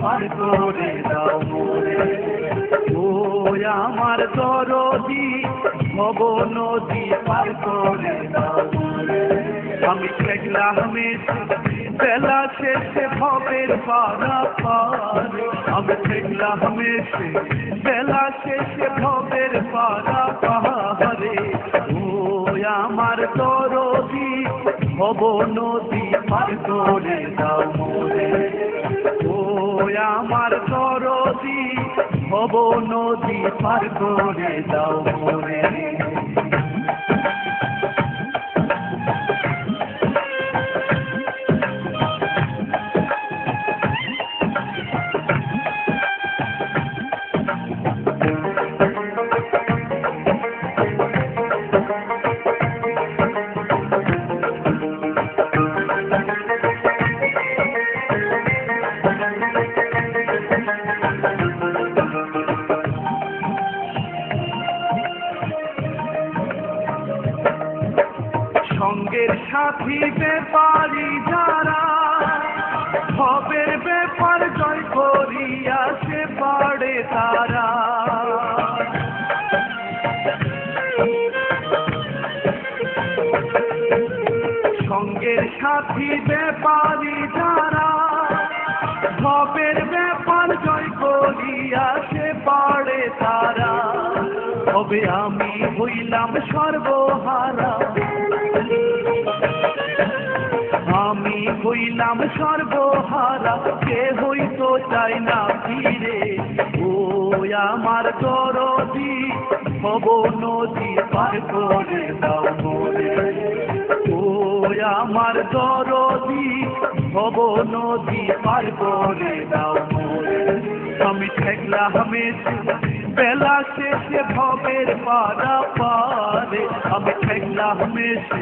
পার করে দাও মোরে ও আমার দরদি ভব নদী পার করে দাও আমি দেখলাম বেলা শেষে ভবের পারা পার আমি দেখলাম বেলা শেষে ভবের পারা পাহাড়ে ভব নদী পার করে দাও মোরে। ও আমার দরদি হব নদী পার করে দাও মোরে। সাথী ব্যাপারী যারা, ভবের ব্যাপার জয় করিয়া সে পারে তারা। সঙ্গের সাথী ব্যাপারী যারা, ভবের ব্যাপার জয় করিয়া সে পারে তারা। তবে আমি হইলাম সর্বহারা হইলাম সর্বহারা কে হইতো চাই না ফিরে। ও আমার দরদি ভব নদী পার করে দাও ও আমার দরদি ভব নদী পার করে দাও আমি ঠেকলা হামেশা বেলা শেষে ভবের পারা পারে। আমি ঠেকলা হামেশা,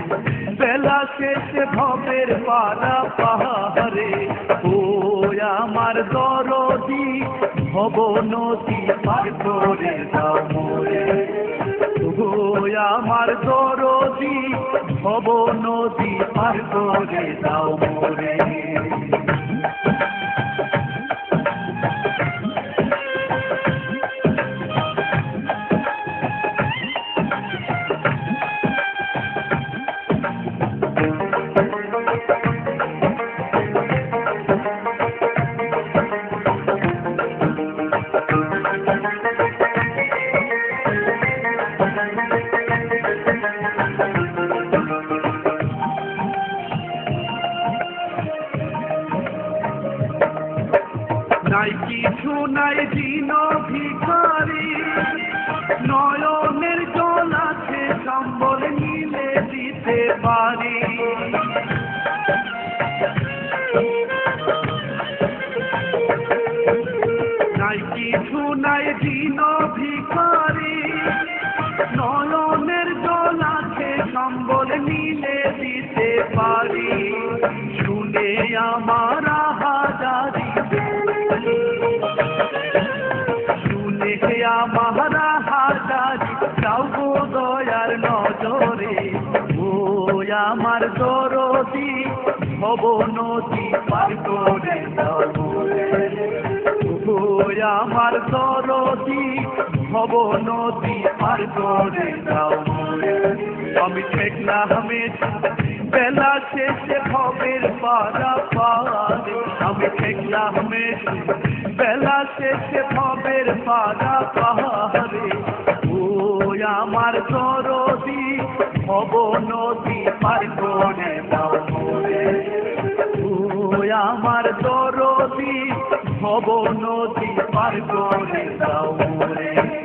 বেলা শেষে ভবের পারা পাহাড়ে। ও আমার দরদি ভব নদী পার করে দাও মোরে। ও আমার দরদি ভব নদী পার করে দাও মোরে। নাই কিছু নাই দিন ভিখারি। নয়নের জল আছে, সম্বল নিলে দিতে পারি। নাই কিছু নাই দিন ভিখারি। নয়নের জল আছে, সম্বল নিলে দিতে পারি। শুনে আমার আমার দরদি ভব নদী পার করে আমার দরদি ভব নদী পার করে আমি ঠেকলা হামেশা বেলা শেষে ভবের পারা পারে আমি ঠেকলা হামেশা বেলা শেষে ভবের পারা পাহাড়ে ও আমার দরদি ভব আমার করে দাও তুই আমার দরদি ভব নদী পার দাও রে